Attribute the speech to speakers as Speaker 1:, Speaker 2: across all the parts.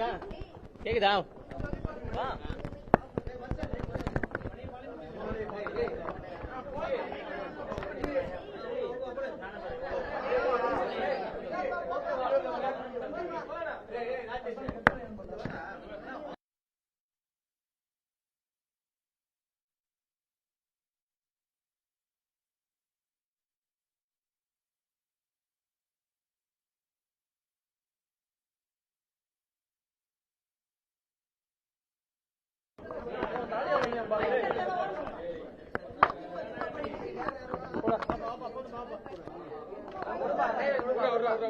Speaker 1: ஐயா கேக்குதா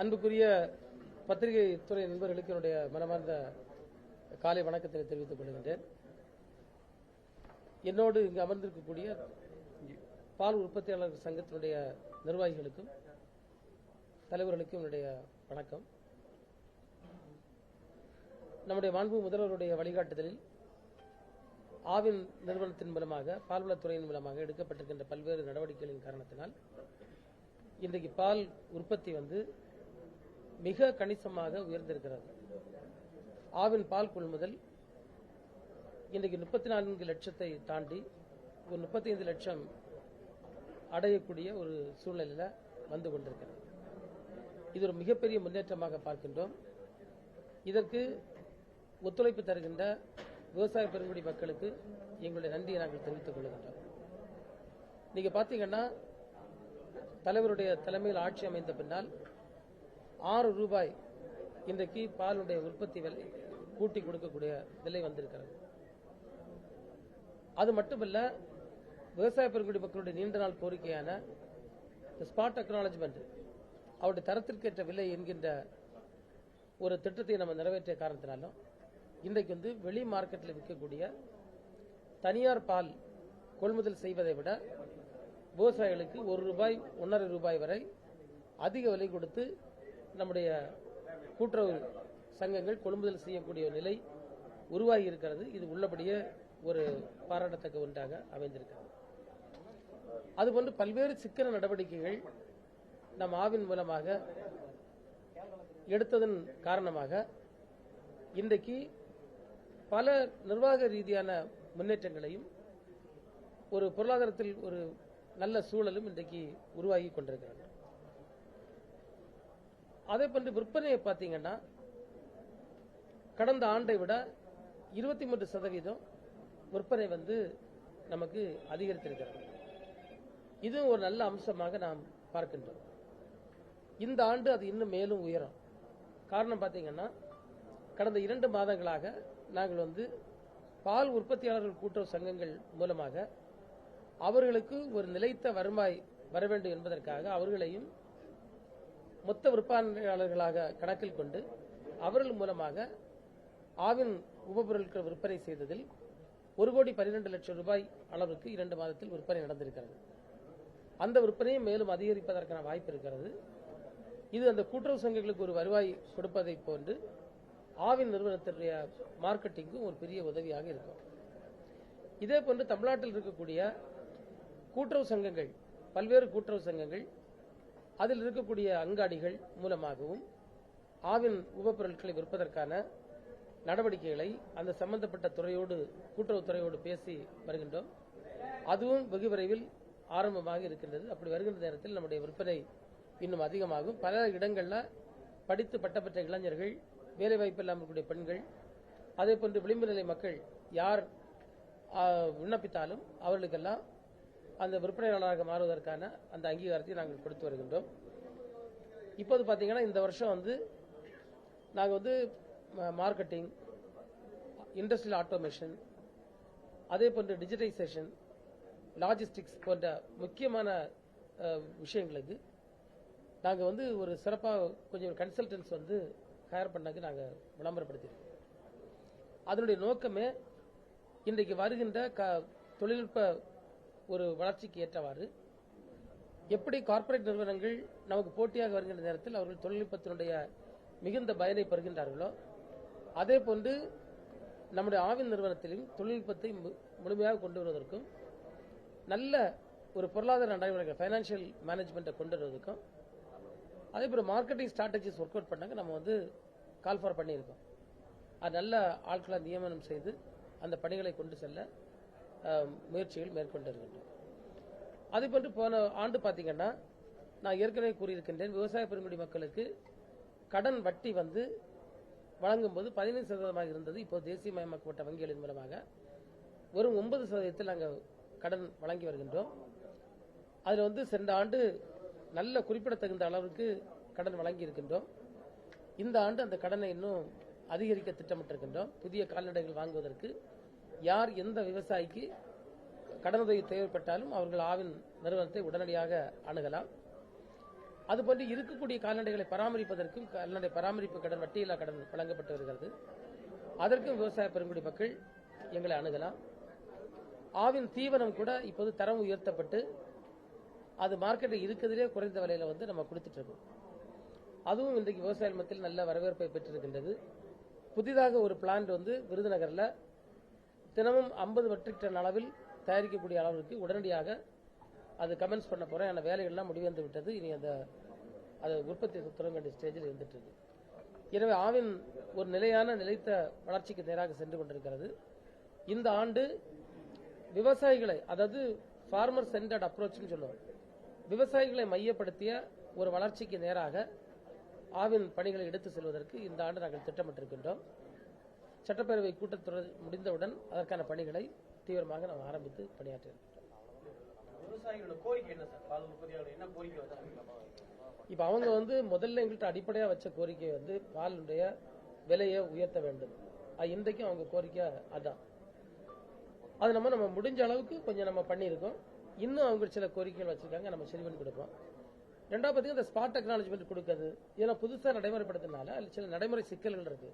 Speaker 1: அன்புக்குரிய பத்திரிகை துறை நண்பர்களுக்கு என்னுடைய மனமார்ந்த காலை வணக்கத்தை தெரிவித்துக் கொள்கின்றேன். என்னோடு இங்கு அமர்ந்திருக்கக்கூடிய பால் உற்பத்தியாளர் சங்கத்தினுடைய நிர்வாகிகளுக்கும் தலைவர்களுக்கும் என்னுடைய வணக்கம். நம்முடைய மாண்பு முதல்வருடைய வழிகாட்டுதலில் ஆவின் நிறுவனத்தின் மூலமாக பால்வளத்துறையின் மூலமாக எடுக்கப்பட்டிருக்கின்ற பல்வேறு நடவடிக்கைகளின் காரணத்தினால் இன்றைக்கு பால் உற்பத்தி வந்து மிக கணிசமாக உயர்ந்திருக்கிறது. ஆவின் பால் கொள்முதல் இன்றைக்கு முப்பத்தி நான்கு லட்சத்தை தாண்டி ஒரு முப்பத்தைந்து லட்சம் அடையக்கூடிய ஒரு சூழ்நிலையில் வந்து கொண்டிருக்கிறது. இது ஒரு மிகப்பெரிய முன்னேற்றமாக பார்க்கின்றோம். இதற்கு ஒத்துழைப்பு தருகின்ற விவசாய பெருங்குடி மக்களுக்கு எங்களுடைய நன்றியை நாங்கள் தெரிவித்துக் கொள்கின்றோம். நீங்க பாத்தீங்கன்னா தலைவருடைய தலைமையில் ஆட்சி அமைந்த பின்னால் ஆறு ரூபாய் இன்றைக்கு பாலுடைய உற்பத்தி விலை கூட்டி கொடுக்கக்கூடிய விலை வந்திருக்கிறது. அது மட்டுமல்ல விவசாய பெருங்குடி மக்களுடைய நீண்ட நாள் கோரிக்கையான ஸ்பாட் அக்னாலஜ்மெண்ட் அவருடைய தரத்திற்கேற்ற விலை என்கின்ற ஒரு திட்டத்தை நம்ம நிறைவேற்றிய காரணத்தினாலும் இன்றைக்கு வந்து வெளி மார்க்கெட்டில் விற்கக்கூடிய தனியார் பால் கொள்முதல் செய்வதை விட விவசாயிகளுக்கு ஒரு ரூபாய் ஒன்றரை ரூபாய் வரை அதிக விலை கொடுத்து நம்முடைய கூட்டுறவு சங்கங்கள் கொள்முதல் செய்யக்கூடிய நிலை உருவாகி இருக்கிறது இது உள்ளபடியே ஒரு பாராட்டத்தக்க ஒன்றாக அமைந்திருக்கிறது. அதுபோன்று பல்வேறு சிக்கன நடவடிக்கைகள் நம் ஆவின் மூலமாக எடுத்ததன் காரணமாக இன்றைக்கு பல நிர்வாக ரீதியான முன்னேற்றங்களையும் ஒரு பொருளாதாரத்தில் ஒரு நல்ல சூழலும் இன்றைக்கு உருவாகி கொண்டிருக்கிறது. அதே போன்று விற்பனையை பார்த்தீங்கன்னா கடந்த ஆண்டை விட இருபத்தி மூன்று சதவீதம் விற்பனை வந்து நமக்கு அதிகரித்திருக்கிறது. இதுவும் ஒரு நல்ல அம்சமாக நாம் பார்க்கின்றோம். இந்த ஆண்டு அது இன்னும் மேலும் உயரும். காரணம் பார்த்தீங்கன்னா கடந்த இரண்டு மாதங்களாக நாங்கள் வந்து பால் உற்பத்தியாளர்கள் கூட்டுறவு சங்கங்கள் மூலமாக அவர்களுக்கு ஒரு நிலைத்த வருவாய் வர வேண்டும் என்பதற்காக அவர்களையும் மொத்த விற்பனையாளர்களாக கணக்கில் கொண்டு அவர்கள் மூலமாக ஆவின் உபபொருட்கள் விற்பனை செய்ததில் ஒரு கோடி பன்னிரெண்டு லட்சம் ரூபாய் அளவுக்கு இரண்டு மாதத்தில் விற்பனை நடந்திருக்கிறது. அந்த விற்பனையை மேலும் அதிகரிப்பதற்கான வாய்ப்பு இருக்கிறது. இது அந்த கூட்டுறவு சங்கங்களுக்கு ஒரு வருவாய் கொடுப்பதை போன்று ஆவின் நிறுவனத்தினுடைய மார்க்கெட்டிங்கும் ஒரு பெரிய உதவியாக இருக்கும். இதே போன்று தமிழ்நாட்டில் இருக்கக்கூடிய கூட்டுறவு சங்கங்கள் பல்வேறு கூட்டுறவு சங்கங்கள் அதில் இருக்கக்கூடிய அங்காடிகள் மூலமாகவும் ஆவின் உபப்பொருட்களை விற்பதற்கான நடவடிக்கைகளை அந்த சம்பந்தப்பட்ட துறையோடு கூட்டுறவுத்துறையோடு பேசி வருகின்றோம். அதுவும் வெகு விரைவில் ஆரம்பமாக இருக்கின்றது. அப்படி வருகின்ற நேரத்தில் நம்முடைய விற்பனை இன்னும் அதிகமாகும். பல இடங்களில் படித்து பட்டப்பெற்ற இளைஞர்கள் வேலைவாய்ப்பு இல்லாமல் இருக்கக்கூடிய பெண்கள் அதே போன்று விளிம்பு நிலை மக்கள் யார் விண்ணப்பித்தாலும் அவர்களுக்கெல்லாம் அந்த விற்பனையாளராக மாறுவதற்கான அந்த அங்கீகாரத்தை நாங்கள் கொடுத்து வருகின்றோம். இப்போது பார்த்தீங்கன்னா இந்த வருஷம் வந்து நாங்கள் வந்து மார்க்கெட்டிங் இண்டஸ்ட்ரியல் ஆட்டோமேஷன் அதே போன்ற டிஜிட்டைசேஷன் லாஜிஸ்டிக்ஸ் போன்ற முக்கியமான விஷயங்களுக்கு நாங்கள் வந்து ஒரு சிறப்பாக கொஞ்சம் கன்சல்டன்ஸ் வந்து ஹையர் பண்ணாங்க நாங்கள் விளம்பரப்படுத்தியிருக்கோம். அதனுடைய நோக்கமே இன்றைக்கு வருகின்ற க- தொழில்நுட்ப ஒரு வளர்ச்சிக்கு ஏற்றவாறு எப்படி கார்ப்பரேட் நிறுவனங்கள் நமக்கு போட்டியாக வருகின்ற நேரத்தில் அவர்கள் தொழில்நுட்பத்தினுடைய மிகுந்த பயனை பெறுகின்றார்களோ அதே போன்று நம்முடைய ஆவின் நிறுவனத்திலும் தொழில்நுட்பத்தை மு- முழுமையாக கொண்டு வருவதற்கும் நல்ல ஒரு பொருளாதார நடைமுறைகள் ஃபைனான்சியல் மேனேஜ்மெண்ட்டை கொண்டு வருவதற்கும் அதேபோல் மார்க்கெட்டிங் ஸ்ட்ராட்டஜிஸ் ஒர்க் அவுட் பண்ணாங்க நம்ம வந்து கால் ஃபார் பண்ணியிருக்கோம். அது நல்ல ஆட்களை நியமனம் செய்து அந்த பணிகளை கொண்டு செல்ல முயற்சிகள் மேற்கொண்டு இருக்கின்றோம் அதே போன்று போன ஆண்டு பார்த்தீங்கன்னா நான் ஏற்கனவே கூறியிருக்கின்றேன் விவசாய பெருங்குடி மக்களுக்கு கடன் வட்டி வந்து வழங்கும்போது பதினைந்து சதவீதமாக இருந்தது. இப்போ தேசியமயமாக்கப்பட்ட வங்கிகளின் மூலமாக வெறும் ஒன்பது சதவீதத்தில் நாங்கள் கடன் வழங்கி வருகின்றோம். அதில் வந்து சென்ற ஆண்டு நல்ல குறிப்பிடத்தகுந்த அளவுக்கு கடன் வழங்கி இருக்கின்றோம் இந்த ஆண்டு அந்த கடனை இன்னும் அதிகரிக்க திட்டமிட்டிருக்கின்றோம். புதிய கால்நடைகள் வாங்குவதற்கு யார் எந்த விவசாயிக்கு கடனுதவி தேவைப்பட்டாலும் அவர்கள் ஆவின் நிறுவனத்தை உடனடியாக அணுகலாம். அதுபோன்று இருக்கக்கூடிய கால்நடைகளை பராமரிப்பதற்கும் கால்நடை பராமரிப்பு கடன் வட்டியில்லா கடன் வழங்கப்பட்டு வருகிறது. அதற்கும் விவசாய பெருங்குடி மக்கள் எங்களை அணுகலாம். ஆவின் தீவனம் கூட இப்போது தரம் உயர்த்தப்பட்டு அது மார்க்கெட்டில் இருக்கிறதுலே குறைந்த விலையில வந்து நம்ம கொடுத்துட்டு இருக்கோம். அதுவும் இன்றைக்கு விவசாய மத்தியில் நல்ல வரவேற்பை பெற்றிருக்கின்றது. புதிதாக ஒரு பிளான்ட் வந்து விருதுநகரில் தினமும் ஐம்பது மெட்ரிக் டன் அளவில் தயாரிக்கக்கூடிய அளவிற்கு உடனடியாக அது கமென்ஸ் பண்ண போறேன். அந்த வேலைகள்லாம் முடிவந்து விட்டது. இனி அந்த அது உற்பத்தி தொடங்க வேண்டிய ஸ்டேஜில் இருந்துட்டு இருக்கு. எனவே ஆவின் ஒரு நிலையான நிலைத்த வளர்ச்சிக்கு நேராக சென்று கொண்டிருக்கிறது. இந்த ஆண்டு விவசாயிகளை அதாவது ஃபார்மர் சென்டர்ட் அப்ரோச்னு சொல்லுவோம். விவசாயிகளை மையப்படுத்திய ஒரு வளர்ச்சிக்கு நேராக ஆவின் பணிகளை எடுத்து செல்வதற்கு இந்த ஆண்டு நாங்கள் திட்டமிட்டிருக்கின்றோம். சட்டப்பேரவை கூட்டத்தொடர் முடிந்தவுடன் அதற்கான பணிகளை தீவிரமாக நாம் ஆரம்பித்து பணியாற்ற இப்போ அவங்க வந்து முதல்ல எங்கள்கிட்ட அடிப்படையாக வச்ச கோரிக்கை வந்து பாலுடைய விலையை உயர்த்த வேண்டும். அது இன்றைக்கும் அவங்க கோரிக்கை அதான். அது நம்ம நம்ம முடிஞ்ச அளவுக்கு கொஞ்சம் நம்ம பண்ணியிருக்கோம். இன்னும் அவங்க சில கோரிக்கைகள் வச்சிருக்காங்க நம்ம சரி பண்ணி கொடுப்போம். ரெண்டாவது பார்த்தீங்கன்னா இந்த ஸ்பாட் டெக்னாலஜிமெண்ட் கொடுக்குறது இதெல்லாம் புதுசாக நடைமுறைப்படுத்தினால சில நடைமுறை சிக்கல்கள் இருக்கு.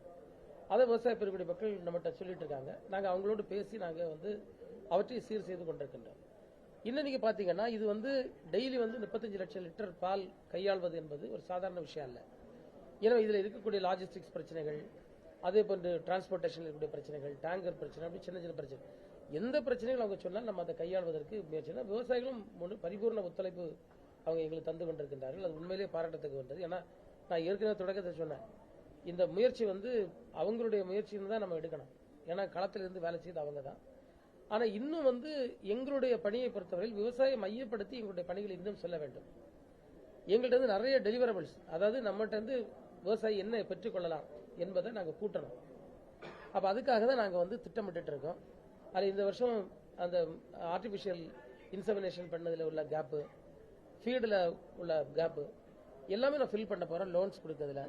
Speaker 1: அதை விவசாய பெருங்குடி மக்கள் நம்மகிட்ட சொல்லிட்டு இருக்காங்க நாங்கள் அவங்களோடு பேசி நாங்கள் வந்து அவற்றை சீர் செய்து கொண்டிருக்கின்றோம். இன்னும் பார்த்தீங்கன்னா இது வந்து டெய்லி வந்து முப்பத்தஞ்சு லட்சம் லிட்டர் பால் கையாள்வது என்பது ஒரு சாதாரண விஷயம் இல்லை எனவே இதில் இருக்கக்கூடிய லாஜிஸ்டிக்ஸ் பிரச்சனைகள் அதே போன்று டிரான்ஸ்போர்ட்டேஷன் இருக்கக்கூடிய பிரச்சனைகள் டேங்கர் பிரச்சனை அப்படி சின்ன சின்ன பிரச்சனை. எந்த பிரச்சனைகள் அவங்க சொன்னால் நம்ம அதை கையாள்வதற்கு முயற்சி விவசாயிகளும் முழு பரிபூர்ண ஒத்துழைப்பு அவங்க எங்களுக்கு தந்து கொண்டிருக்கின்றார்கள். அது உண்மையிலேயே பாராட்டத்துக்கு வந்தது ஏன்னா நான் ஏற்கனவே தொடக்கத்தை சொன்னேன். இந்த முயற்சி வந்து அவங்களுடைய முயற்சின்னு தான் நம்ம எடுக்கணும். ஏன்னா களத்திலிருந்து வேலை செய்து அவங்க தான். ஆனா இன்னும் வந்து எங்களுடைய பணியை பொறுத்தவரையில் விவசாயம் மையப்படுத்தி எங்களுடைய பணிகளை இன்னும் சொல்ல வேண்டும். எங்கள்கிட்ட இருந்து நிறைய டெலிவரபிள்ஸ் அதாவது நம்மகிட்ட இருந்து விவசாயி என்ன பெற்றுக்கொள்ளலாம் என்பதை நாங்கள் கூட்டணும். அப்ப அதுக்காக தான் நாங்கள் வந்து திட்டமிட்டு இருக்கோம். அது இந்த வருஷம் அந்த ஆர்டிபிஷியல் இன்சமினேஷன் பண்ணதில் உள்ள கேப்பு ஃபீல்டில் உள்ள கேப்பு எல்லாமே நான் ஃபில் பண்ண போகிறேன் லோன்ஸ் கொடுக்கறதுல.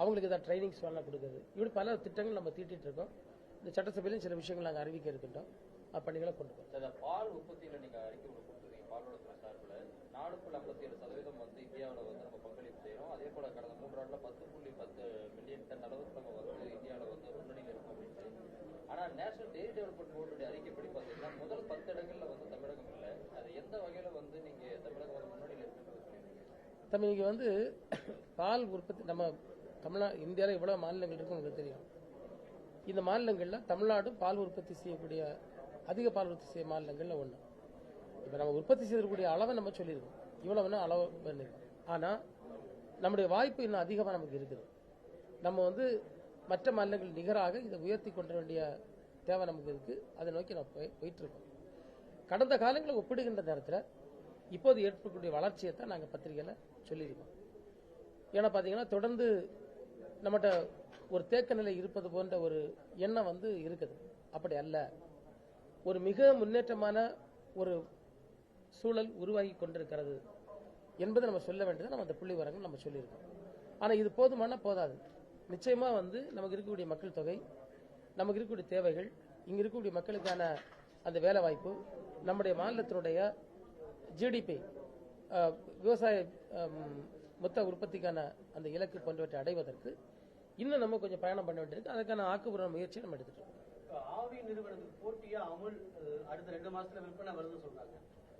Speaker 1: அவங்களுக்கு ஏதாவது ட்ரைனிங்ஸ் வேணால் கொடுக்குறது. இப்படி பல திட்டங்கள் நம்ம தீட்டிட்டு இருக்கோம். இந்த சட்டசபையிலும் சில விஷயங்கள் நாங்கள் அறிவிக்க இருக்கின்றோம் அப்பணிகளை கொண்டு போகிறோம்
Speaker 2: பால் உற்பத்தியில நீங்க அறிக்கை ஒன்று கொடுத்துருக்கீங்க பாலோட சார்பில் நாடுக்குள்ள ஐம்பத்தி ஏழு சதவீதம் வந்து இந்தியாவில் வந்து நம்ம பங்களிப்பு செய்யறோம். அதே போல கடந்த மூன்று ஆண்டுல பத்து புள்ளி பத்து மில்லியன் டன் அளவுக்கு நம்ம வந்து இந்தியாவில் வந்து முன்னணியில் இருக்கோம் அப்படின்னு ஆனா நேஷனல் டெய்ரி டெவலப்மெண்ட் போர்டுடைய அறிக்கைப்படி பார்த்தீங்கன்னா முதல் பத்து இடங்கள்ல வந்து தமிழகம் இல்லை. அது எந்த வகையில வந்து நீங்க தமிழகம் வந்து முன்னணியில்
Speaker 1: தம்பி இங்கே வந்து பால் உற்பத்தி நம்ம தமிழ்நா இந்தியாவில் எவ்வளோ மாநிலங்கள் இருக்குன்னு உங்களுக்கு தெரியும். இந்த மாநிலங்களில் தமிழ்நாடு பால் உற்பத்தி செய்யக்கூடிய அதிக பால் உற்பத்தி செய்ய மாநிலங்களில் ஒன்று இப்போ நம்ம உற்பத்தி செய்யக்கூடிய அளவை நம்ம சொல்லியிருக்கோம். இவ்வளோ அளவு பண்ணிருக்கோம் ஆனால் நம்முடைய வாய்ப்பு இன்னும் அதிகமாக நமக்கு இருக்குது. நம்ம வந்து மற்ற மாநிலங்கள் நிகராக இதை உயர்த்தி கொண்டு வேண்டிய தேவை நமக்கு இருக்குது அதை நோக்கி நம்ம போய் போயிட்டு இருக்கோம் கடந்த காலங்களை ஒப்பிடுகின்ற நேரத்தில் இப்போது ஏற்படக்கூடிய வளர்ச்சியை தான் நாங்கள் பத்திரிகையில் சொல்லியிருக்கோம். ஏன்னா பார்த்தீங்கன்னா தொடர்ந்து நம்மகிட்ட ஒரு தேக்க நிலை இருப்பது போன்ற ஒரு எண்ணம் வந்து இருக்குது. அப்படி அல்ல. ஒரு மிக முன்னேற்றமான ஒரு சூழல் உருவாகி கொண்டிருக்கிறது என்பதை நம்ம சொல்ல வேண்டியது நம்ம அந்த புள்ளி வரங்கள் நம்ம சொல்லியிருக்கோம். ஆனால் இது போதுமான போதாது. நிச்சயமாக வந்து நமக்கு இருக்கக்கூடிய மக்கள் தொகை நமக்கு இருக்கக்கூடிய தேவைகள் இங்கே இருக்கக்கூடிய மக்களுக்கான அந்த வேலை வாய்ப்பு நம்முடைய மாநிலத்தினுடைய ஜிடிபி விவசாய மொத்த உற்பத்திக்கான அந்த இலக்கு போன்றவற்றை அடைவதற்கு இன்னும் நம்ம கொஞ்சம் பயணம் பண்ண வேண்டியிருக்கு. அதுக்கான ஆக்கப்பூர்வ முயற்சியை நம்ம எடுத்துட்டு இருக்கோம்
Speaker 3: ஆவி நிறுவனத்துக்கு போட்டியா அமுல் அடுத்த ரெண்டு மாசத்துல விற்பனை வருதுன்னு சொல்றாங்க.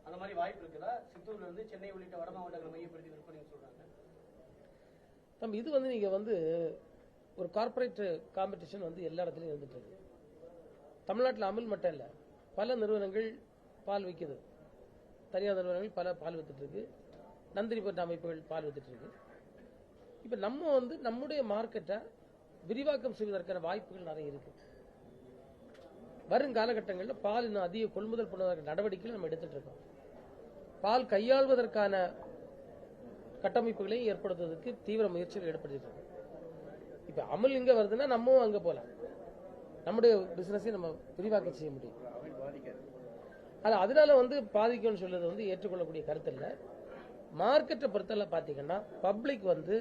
Speaker 3: அந்த மாதிரி வாய்ப்பு இருக்குதா? சித்தூர்ல இருந்து சென்னை உள்ளிட்ட வட மாவட்டங்களை மையப்படுத்தி விற்பனைன்னு சொல்றாங்க.
Speaker 1: தம்பி இது வந்து நீங்க வந்து ஒரு கார்ப்பரேட் காம்படிஷன் வந்து எல்லா இடத்துலயும் இருந்துட்டு இருக்கு. தமிழ்நாட்டில் அமுல் மட்டும் இல்ல பல நிறுவனங்கள் பால் விற்குது தனியார் நிறுவனங்கள் பல பால் வித்துட்டு இருக்கு. நந்தினி போன்ற அமைப்புகள் பால் வித்துட்டு இருக்கு. இப்ப நம்ம வந்து நம்முடைய மார்க்கெட்டை விரிவாக்கம் செய்வதற்கான வாய்ப்புகள் நிறைய இருக்கு. வரும் காலகட்டங்களில் பால் இன்னும் அதிக கொள்முதல் பண்ணுவதற்கான நடவடிக்கைகள் நம்ம எடுத்துட்டு இருக்கோம். பால் கையாள்வதற்கான கட்டமைப்புகளை ஏற்படுத்துவதற்கு தீவிர முயற்சிகள் ஈடுபடுத்திட்டு இருக்கோம் இப்ப அமுல் இங்க வருதுன்னா நம்மவும் அங்க போலாம். நம்முடைய பிசினஸை நம்ம விரிவாக்கம் செய்ய முடியும். ஆனா அதனால வந்து பாதிக்கும்னு சொல்றது வந்து ஏற்றுக்கொள்ளக்கூடிய கருத்து இல்ல. மார்க்கெட்டை பொறுத்தவரை பாத்தீங்கன்னா பப்ளிக் வந்து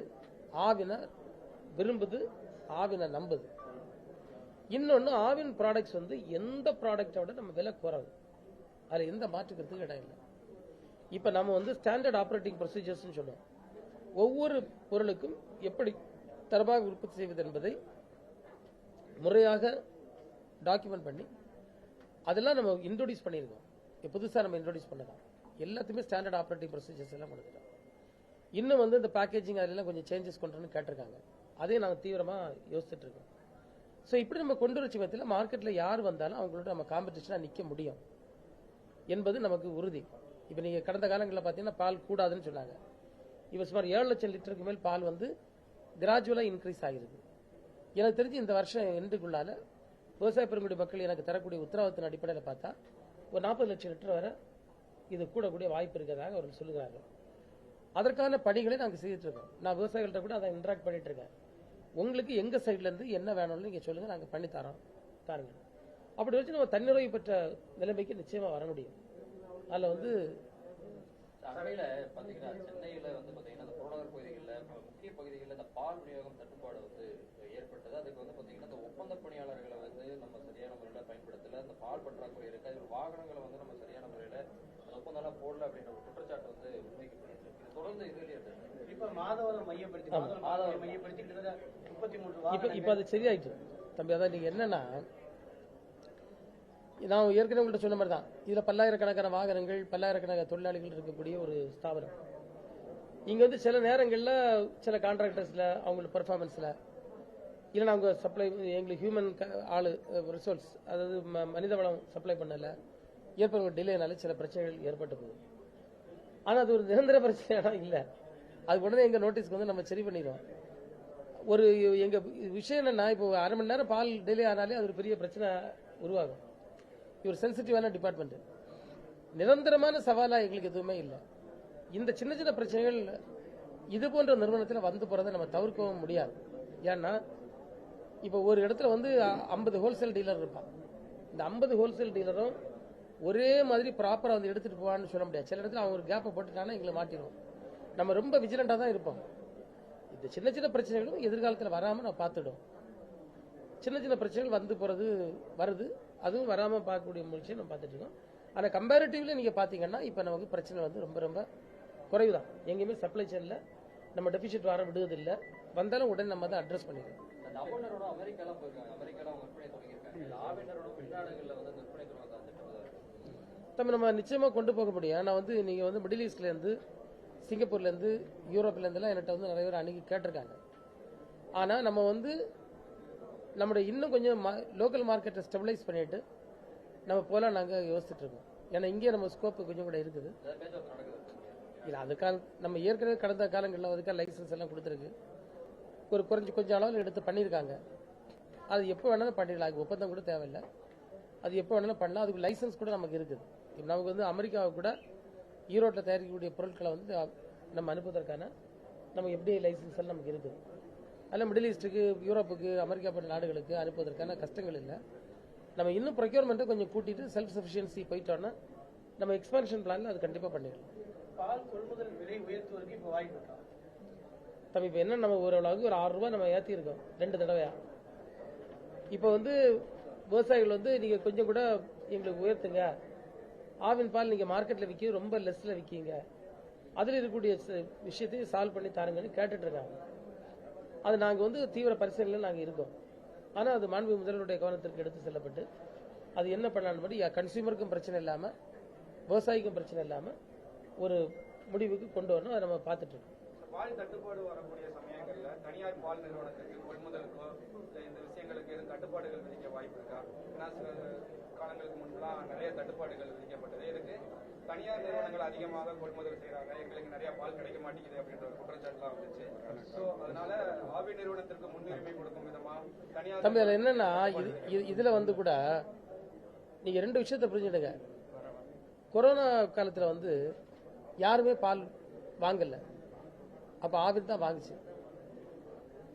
Speaker 1: ஆவினை விரும்புது ஆவினை நம்புது. இன்னொன்னு ஆவின் ப்ராடக்ட்ஸ் வந்து எந்த ப்ராடக்டை விட நம்ம விலை குறவு. அதில் எந்த மாற்றுக்கிறதுக்கு இடம் இல்லை. இப்ப நம்ம வந்து ஸ்டாண்டர்ட் ஆப்ரேட்டிங் ப்ரொசீஜர்ஸ் சொல்லுவோம். ஒவ்வொரு பொருளுக்கும் எப்படி தரமாக உற்பத்தி செய்வது என்பதை முறையாக டாக்குமெண்ட் பண்ணி அதெல்லாம் நம்ம இன்ட்ரோடியூஸ் பண்ணியிருக்கோம். புதுசாக நம்ம இன்ட்ரோடியூஸ் பண்ணலாம். எல்லாத்தையுமே ஸ்டாண்டர்ட் ஆப்ரேட்டிங் ப்ரொசீஜர்ஸ் எல்லாம் கொடுத்துட்டோம் இன்னும் வந்து இந்த பேக்கேஜிங் அதெல்லாம் கொஞ்சம் சேஞ்சஸ் கொண்டு கேட்டிருக்காங்க. அதையும் நாங்கள் தீவிரமாக யோசிச்சுட்டு இருக்கோம். ஸோ இப்படி நம்ம கொண்டு வச்சு விதத்தில் மார்க்கெட்டில் யார் வந்தாலும் அவங்களோட நம்ம காம்படிஷனாக நிற்க முடியும் என்பது நமக்கு உறுதி. இப்போ நீங்கள் கடந்த காலங்களில் பார்த்தீங்கன்னா பால் கூடாதுன்னு சொன்னாங்க. இப்போ சுமார் ஏழு லட்சம் லிட்டருக்கு மேல் பால் வந்து கிராஜுவலாக இன்க்ரீஸ் ஆகிருக்கு. எனக்கு தெரிஞ்சு இந்த வருஷம் எண்டுக்குள்ளால விவசாய பெருங்குடி மக்கள் எனக்கு தரக்கூடிய உத்தரவாதத்தின் அடிப்படையில் பார்த்தா ஒரு நாற்பது லட்சம் லிட்டர் வரை இது கூடக்கூடிய வாய்ப்பு இருக்கிறதாக அவர்கள் சொல்லுகிறார்கள். அதற்கான பணிகளை நாங்கள் செய்துட்டு இருக்கோம் நான் விவசாயிகள்ட்ட கூட அதை இன்ட்ராக்ட் பண்ணிட்டு இருக்கேன் உங்களுக்கு எங்க சைடுல இருந்து என்ன வேணும்னு நீங்க சொல்லுங்க நாங்க பண்ணி தரோம். தாருங்க. அப்படி வச்சு நம்ம தன்னிறைவு பெற்ற நிலைமைக்கு நிச்சயமா வர முடியும். அதுல வந்து
Speaker 2: அண்மையில பாத்தீங்கன்னா சென்னையில வந்து பாத்தீங்கன்னா அந்த புறநகர் பகுதிகளில் முக்கிய பகுதிகளில் இந்த பால் விநியோகம் தட்டுப்பாடு வந்து ஏற்பட்டது. அதுக்கு வந்து பாத்தீங்கன்னா இந்த ஒப்பந்த பணியாளர்களை வந்து நம்ம சரியான முறையில பயன்படுத்தல. இந்த பால் பற்றாக்குறை இருக்கு. அதில் வாகனங்களை வந்து நம்ம சரியான முறையில அந்த ஒப்பந்தம் போடல அப்படின்ற ஒரு குற்றச்சாட்டு வந்து முன்வைக்கப்படுது இது தொடர்ந்து இதுலயே
Speaker 3: இப்ப மாதவரம் மையப்படுத்தி. மாதவரம் மையப்படுத்தி கிட்டத்தட்ட முப்பத்தி மூன்று
Speaker 1: இப்ப அது சரியாயிட்டு தம்பி அதான் நீங்க என்னன்னா நான் ஏற்கனவே உங்கள்ட்ட சொன்ன மாதிரி தான். இதுல பல்லாயிரக்கணக்கான வாகனங்கள் பல்லாயிரக்கணக்கான தொழிலாளிகள் இருக்கக்கூடிய ஒரு ஸ்தாபனம். இங்க வந்து சில நேரங்கள்ல சில கான்ட்ராக்டர்ஸ்ல அவங்களோட பெர்ஃபார்மன்ஸ்ல இல்லைன்னா அவங்க சப்ளை எங்களுக்கு ஹியூமன் ஆளு ரிசோர்ஸ் அதாவது ம- மனித வளம் சப்ளை பண்ணல. ஏற்படுற டிலேனால சில பிரச்சனைகள் ஏற்பட்டு போகுது ஆனா அது ஒரு நிரந்தர பிரச்சனையா இல்ல. அது உடனே எங்க நோட்டீஸ்க்கு வந்து நம்ம சரி பண்ணிடுவோம் ஒரு எங்க விஷயம் என்னன்னா இப்போ அரை மணி நேரம் பால் டிலே ஆனாலே அது ஒரு பெரிய பிரச்சனை உருவாகும். இது ஒரு சென்சிட்டிவான டிபார்ட்மெண்ட் நிரந்தரமான சவாலா எங்களுக்கு எதுவுமே இல்லை. இந்த சின்ன சின்ன பிரச்சனைகள் இது போன்ற நிறுவனத்தில் வந்து போறதை நம்ம தவிர்க்கவும் முடியாது. ஏன்னா இப்போ ஒரு இடத்துல வந்து ஐம்பது ஹோல்சேல் டீலர் இருப்பான். இந்த ஐம்பது ஹோல்சேல் டீலரும் ஒரே மாதிரி ப்ராப்பராக வந்து எடுத்துட்டு போவான்னு சொல்ல முடியாது. சில இடத்துல அவங்க ஒரு கேப்பை போட்டுட்டாங்கன்னா எங்களை மாட்டிடுவோம் நம்ம ரொம்ப விஜிலண்டாக தான் இருப்போம். இந்த சின்ன சின்ன பிரச்சனைகளும் எதிர்காலத்தில் வராமல் நம்ம பார்த்துடும் சின்ன சின்ன பிரச்சனைகள் வந்து போறது வருது. அதுவும் வராம பார்க்கக்கூடிய முயற்சியை நம்ம பார்த்துட்டு இருக்கோம். ஆனால் கம்பேரிட்டிவ்லி நீங்க பாத்தீங்கன்னா இப்ப நமக்கு பிரச்சனை வந்து ரொம்ப ரொம்ப குறைவுதான். எங்கேயுமே சப்ளை செயின்ல நம்ம டெபிசிட் வர விடுவதில்லை. வந்தாலும் உடனே நம்ம அதை அட்ரஸ் பண்ணிக்கிறோம்
Speaker 2: அந்த அமெரிக்காலாம் போயிருக்காங்க அமெரிக்கால அவங்க விற்பனை தொடங்கியிருக்காங்க இந்த ஆவினரோட வெளிநாடுகள்ல வந்து அந்த விற்பனை தொடங்க அந்த திட்டம் தான் இருக்கு
Speaker 1: தம்பி நம்ம நிச்சயமா கொண்டு போக முடியும். நான் வந்து நீங்க வந்து மிடில் ஈஸ்ட்ல இருந்து சிங்கப்பூர்ல இருந்து யூரோப்ல என்கிட்ட வந்து நிறைய பேர் அணுகி கேட்டிருக்காங்க. ஆனா நம்ம வந்து நம்முடைய இன்னும் கொஞ்சம் லோக்கல் மார்க்கெட்டை ஸ்டெபிலைஸ் பண்ணிட்டு நம்ம போகலாம் நாங்க யோசிச்சுட்டு இருக்கோம். ஏன்னா இங்கே நம்ம ஸ்கோப் கொஞ்சம் கூட இருக்குது.
Speaker 2: ஏதாவது அதுக்காக
Speaker 1: இல்ல அதுக்கான நம்ம ஏற்கனவே கடந்த காலங்களில் அதுக்காக லைசன்ஸ் எல்லாம் கொடுத்துருக்கு. ஒரு குறைஞ்ச கொஞ்சம் அளவில் எடுத்து பண்ணியிருக்காங்க. அது எப்போ வேணாலும் பண்ணிடலாம். அதுக்கு ஒப்பந்தம் கூட தேவையில்லை. அது எப்போ வேணாலும் பண்ணலாம். அதுக்கு லைசன்ஸ் கூட நமக்கு இருக்குது. இப்ப நமக்கு வந்து அமெரிக்காவுக்கு கூட ஈரோட்டில் தயாரிக்கக்கூடிய பொருட்களை வந்து நம்ம அனுப்புவதற்கான நமக்கு எப்படியே லைசன்ஸ் எல்லாம் நமக்கு இருக்குது. அதில் மிடில் ஈஸ்ட்டுக்கு யூரோப்புக்கு அமெரிக்கா போன்ற நாடுகளுக்கு அனுப்புவதற்கான கஷ்டங்கள் இல்லை. நம்ம இன்னும் ப்ரொக்யூர்மெண்ட்டை கொஞ்சம் கூட்டிட்டு செல்ஃப் சஃபிஷியன்சி போயிட்டோன்னா நம்ம எக்ஸ்பான்ஷன் பிளான்ல அது கண்டிப்பாக பண்ணிடலாம்.
Speaker 3: பால் கொள்முதல் விலை உயர்த்துவதற்கு இப்ப வாய்ப்பு
Speaker 1: தம்பி இப்போ என்ன நம்ம ஓரளவுக்கு ஒரு ஆறு ரூபாய் நம்ம ஏற்றிருக்கோம் ரெண்டு தடவையா. இப்போ வந்து விவசாயிகள் வந்து நீங்கள் கொஞ்சம் கூட எங்களுக்கு உயர்த்துங்க ஆவின் பால் நீங்கள் மார்க்கெட்டில் விற்க ரொம்ப லெஸ்ஸில் விற்கிங்க அதில் இருக்கக்கூடிய விஷயத்தையும் சால்வ் பண்ணி தாருங்கன்னு கேட்டுட்டு இருக்காங்க. அது நாங்கள் வந்து தீவிர பரிசீலனையில் நாங்கள் இருக்கோம் ஆனால் அது மாண்பு முதல்வருடைய கவனத்திற்கு எடுத்து செல்லப்பட்டு அது என்ன பண்ணலான்னு படி கன்சியூமருக்கும் பிரச்சனை இல்லாமல் விவசாயிக்கும் பிரச்சனை இல்லாமல் ஒரு முடிவுக்கு கொண்டு வரணும் அதை நம்ம பார்த்துட்டு இருக்கோம்.
Speaker 4: பால் தட்டுப்பாடு வரக்கூடிய சமயங்கள்ல தனியார் பால் நிறுவனத்துக்கு கொள்முதலுக்கோ இந்த விஷயங்களுக்கு கட்டுப்பாடுகள் விதிக்க வாய்ப்பு இருக்கா? ஏன்னா காலங்களுக்கு முன்பெல்லாம் நிறைய தட்டுப்பாடுகள் விதிக்கப்பட்டது. இதுக்கு தனியார் நிறுவனங்கள் அதிகமாக கொள்முதல் செய்றாங்க. எங்களுக்கு நிறைய பால் கிடைக்க மாட்டேங்குது அப்படின்ற ஒரு குற்றச்சாட்டுலாம் வந்துச்சு. ஸோ அதனால ஆவி நிறுவனத்திற்கு முன்னுரிமை கொடுக்கும் விதமா தனியார்
Speaker 1: தம்பி அதில் என்னன்னா இது இது- இதுல வந்து கூட நீங்க ரெண்டு விஷயத்தை புரிஞ்சுடுங்க கொரோனா காலத்துல வந்து யாருமே பால் வாங்கல. அப்ப ஆவின் தான் வாங்குச்சு.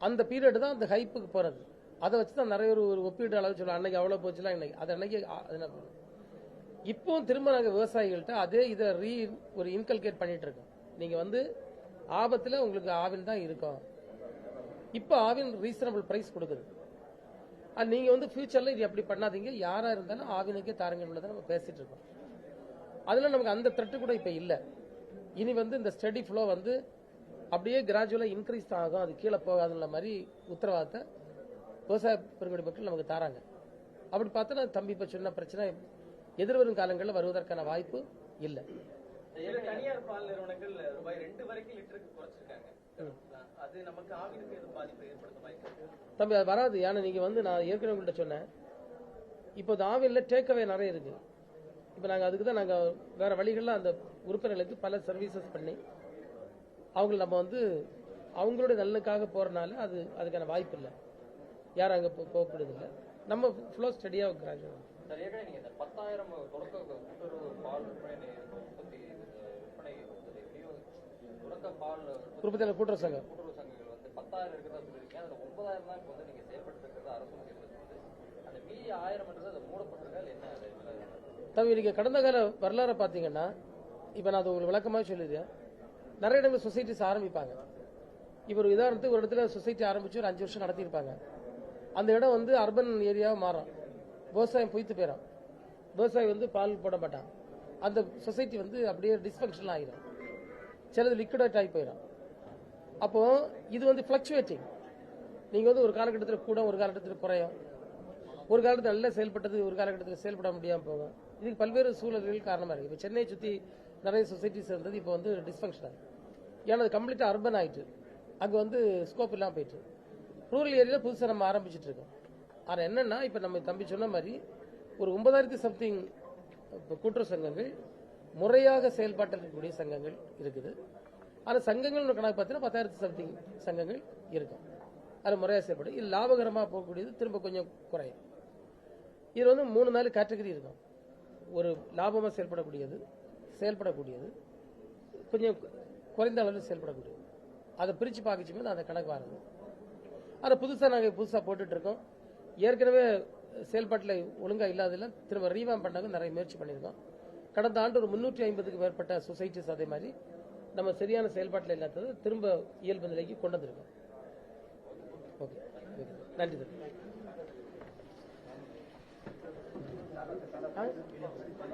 Speaker 1: அந்த பீரியட் தான் அந்த ஹைப்புக்கு போறது. அதை வச்சு தான் நிறைய ஒரு ஒரு ஒப்பீடு அளவு சொல்லுவோம் அன்னைக்கு அவ்வளவு போச்சுலாம் இன்னைக்கு. அது அன்னைக்கு அது என்ன இப்பவும் திரும்ப நாங்கள் விவசாயிகள்கிட்ட அதே இதை ரீ ஒரு இன்கல்கேட் பண்ணிட்டு இருக்கோம். நீங்க வந்து ஆபத்துல உங்களுக்கு ஆவின் தான் இருக்கும். இப்போ ஆவின் ரீசனபிள் பிரைஸ் கொடுக்குது. அது நீங்க வந்து ஃபியூச்சர்ல இது எப்படி பண்ணாதீங்க. யாரா இருந்தாலும் ஆவினுக்கே தாருங்கன்றதை நம்ம பேசிட்டு இருக்கோம். அதுல நமக்கு அந்த த்ரெட்டு கூட இப்ப இல்ல. இனி வந்து இந்த ஸ்டடி ஃப்ளோ வந்து அப்படியே கிராஜுவலா இன்க்ரீஸ் தான் ஆகும். அது கீழே போகாதுன்ற மாதிரி உத்தரவாதத்தை விவசாய பெருங்குடி மக்கள் நமக்கு தராங்க. அப்படி பார்த்தா தம்பி இப்ப சொன்ன பிரச்சனை எதிர்வரும் காலங்களில் வருவதற்கான வாய்ப்பு இல்லை.
Speaker 3: தனியார் பால் நிறுவனங்கள் ரூபாய் ரெண்டு வரைக்கும் லிட்டருக்கு குறைச்சிருக்காங்க. அது நமக்கு ஆவினுக்கு எதுவும் பாதிப்பு ஏற்படுத்த
Speaker 1: தம்பி அது வராது. ஏன்னா நீங்க வந்து நான் ஏற்கனவே உங்கள்கிட்ட சொன்னேன். இப்போ இந்த ஆவின்ல டேக்அவே நிறைய இருக்கு. இப்போ நாங்கள் அதுக்கு தான் நாங்கள் வேற வழிகளில் அந்த உறுப்பினர்களுக்கு பல சர்வீசஸ் பண்ணி அவங்கள நம்ம வந்து அவங்களுடைய நலனுக்காக போறனால அது அதுக்கான வாய்ப்பு இல்லை. யாரும் அங்கே போகப்படுது இல்லை நம்ம ஃப்ளோ ஸ்டடியாக கிராஜுவல்
Speaker 2: சார் ஏற்கனவே நீங்க இந்த பத்தாயிரம் தொடக்க கூட்டுறவு பால் விற்பனை நிலையம் உற்பத்தி இது, விற்பனை இது, விநியோக தொடக்க பால் உற்பத்தி
Speaker 1: உற்பத்தியில் கூட்டுறவு சங்கம்.
Speaker 2: கூட்டுறவு சங்கங்கள் வந்து பத்தாயிரம் இருக்கிறதா சொல்லியிருக்கீங்க அதுல ஒன்பதாயிரம் தான் இப்போ வந்து நீங்க செயல்பட்டு இருக்கிறதா அரசு முக்கியத்தில் சொல்லுது அந்த மீதி ஆயிரம்ன்றது அது மூடப்பட்டிருக்கா இல்லை என்ன அது இதுல?
Speaker 1: தம்பி நீங்கள் கடந்த கால வரலாறை பார்த்தீங்கன்னா இப்போ நான் அது உங்களுக்கு விளக்கமாக சொல்லிடுறேன். நிறைய இடங்கள் சொசைட்டிஸ் ஆரம்பிப்பாங்க. இப்போ ஒரு உதாரணத்துக்கு ஒரு இடத்துல சொசைட்டி ஆரம்பிச்சு ஒரு அஞ்சு வருஷம் நடத்தியிருப்பாங்க. அந்த இடம் வந்து அர்பன் ஏரியாவை மாறும். விவசாயம் பொய்த்து போயிடும் விவசாயி வந்து பால் போட மாட்டான். அந்த சொசைட்டி வந்து அப்படியே டிஸ்ஃபங்க்ஷன் ஆகிடும் சிலது லிக்விடேட் ஆகி போயிடும் அப்போ இது வந்து ஃப்ளக்சுவேட்டிங் நீங்க வந்து ஒரு காலகட்டத்தில் கூட ஒரு காலகட்டத்தில் குறையும். ஒரு காலத்தில் நல்லா செயல்பட்டது ஒரு காலகட்டத்தில் செயல்பட முடியாமல் போகும். இதுக்கு பல்வேறு சூழல்கள் காரணமாக இருக்குது இப்போ சென்னையை சுற்றி நிறைய சொசைட்டிஸ் இருந்தது இப்போ வந்து டிஸ்ஃபங்க்ஷன் ஆகுது ஏன்னா அது கம்ப்ளீட்டாக அர்பன் ஆயிட்டு. அங்கே வந்து ஸ்கோப் இல்லாமல் போயிட்டு. ரூரல் ஏரியாவில் புதுசாக நம்ம ஆரம்பிச்சுட்டு இருக்கோம். ஆனால் என்னென்னா இப்போ நம்ம தம்பி சொன்ன மாதிரி ஒரு ஒன்பதாயிரத்தி சம்திங் இப்போ கூட்டுறவு சங்கங்கள் முறையாக செயல்பாட்டில் இருக்கக்கூடிய சங்கங்கள் இருக்குது. ஆனால் சங்கங்கள் கணக்கு பார்த்தீங்கன்னா பத்தாயிரத்தி சம்திங் சங்கங்கள் இருக்கும். அது முறையாக செயல்படும். இது லாபகரமாக போகக்கூடியது திரும்ப கொஞ்சம் குறையும். இது வந்து மூணு நாலு கேட்டகரி இருக்கும். ஒரு லாபமாக செயல்படக்கூடியது செயல்படக்கூடியது கொஞ்சம் குறைந்த அளவில் செயல்படக்கூடியது. அதை பிரித்து பார்க்கச்சுமே அந்த கணக்கு வருது அதை புதுசாக நாங்கள் புதுசாக போட்டுட்ருக்கோம். ஏற்கனவே செயல்பாட்டில் ஒழுங்காக இல்லாததில் திரும்ப ரீவாம் பண்ணாங்க நிறைய முயற்சி பண்ணியிருக்கோம். கடந்த ஆண்டு ஒரு முந்நூற்றி ஐம்பதுக்கு மேற்பட்ட சொசைட்டிஸ் அதே மாதிரி நம்ம சரியான செயல்பாட்டில் இல்லாதது திரும்ப இயல்பு நிலைக்கு கொண்டு வந்திருக்கோம். ஓகே. நன்றி சார்.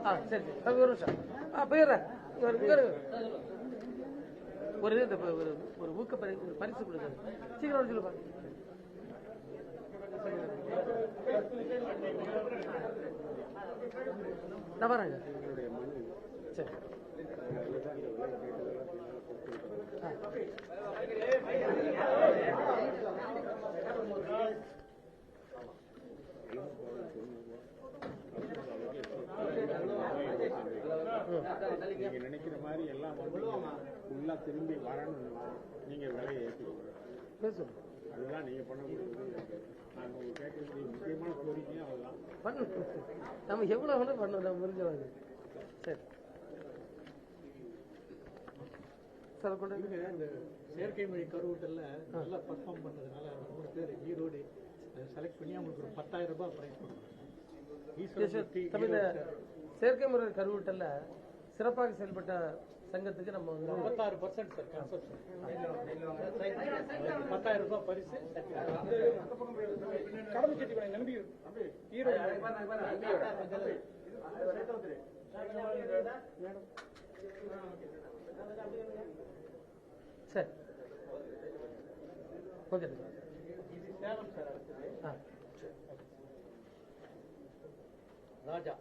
Speaker 1: ஆ? சரி சரி. ஒரு நிமிஷம். ஆ போயிடுறேன். ஒரு இது ஒரு ஊக்க ஒரு பரிசு கொடுங்க. சீக்கிரம் சொல்லுப்பா. நான் வரேங்க சரி.
Speaker 5: நீங்க நினைக்கிற மாதிரி எல்லாம் ஃபுல்லா திரும்பி வரணும்னா நீங்க விலையை ஏற்றிக்கணும்
Speaker 1: பேசுங்க.
Speaker 5: அதுதான் நீங்க பண்ணக்கூடியது நாங்க உங்க கேட்கக்கூடிய முக்கியமான கோரிக்கையும் அதுதான்.
Speaker 1: பண்ணு. நம்ம எவ்வளவு வேணா பண்ணணும் நம்ம சரி. சார் கொண்டு
Speaker 6: இந்த செயற்கை மொழி கருவூட்டல்ல நல்லா பர்ஃபார்ம் பண்ணதுனால மூணு பேர் ஈரோடு செலக்ட் பண்ணி அவங்களுக்கு ஒரு பத்தாயிரம் ரூபாய் பிரைஸ் ஈஸ்வரமூர்த்தி
Speaker 1: தமிழ் செயற்கை முறை கருவூட்டல்ல சிறப்பாக செயல்பட்ட சங்கத்துக்கு நம்ம வந்து
Speaker 6: முப்பத்தாறு பர்சன்ட் சார் கன்சப்ஷன் பத்தாயிரம் ரூபாய் பரிசு. கடமை கட்டி நம்பி
Speaker 1: சார். ஓகே. சார் ராஜா.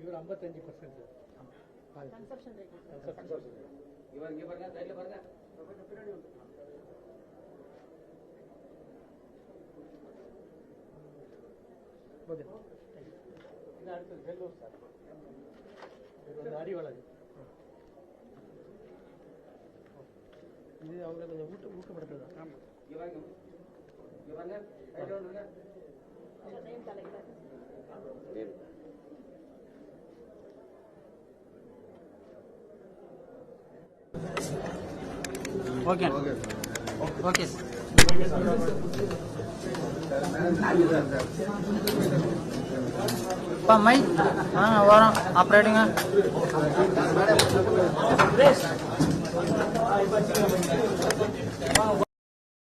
Speaker 6: இவர் ஐம்பத்தஞ்சு பர்சன்ட்
Speaker 2: சார் இங்க பாருங்க சைடுல பாருங்க
Speaker 6: இது அடுத்தது செல்லூர் சார் இவர் வந்து
Speaker 1: இது அவங்க கொஞ்சம் ஊட்ட ஊக்கப்படுத்துறது தான்
Speaker 2: இவங்க பாருங்க இங்க பாருங்க சைடுல வந்துருங்க
Speaker 7: ஓகே. ஓகே. அப்பா மை வாங்க வரோம். ஆப்ரேட்டிங்க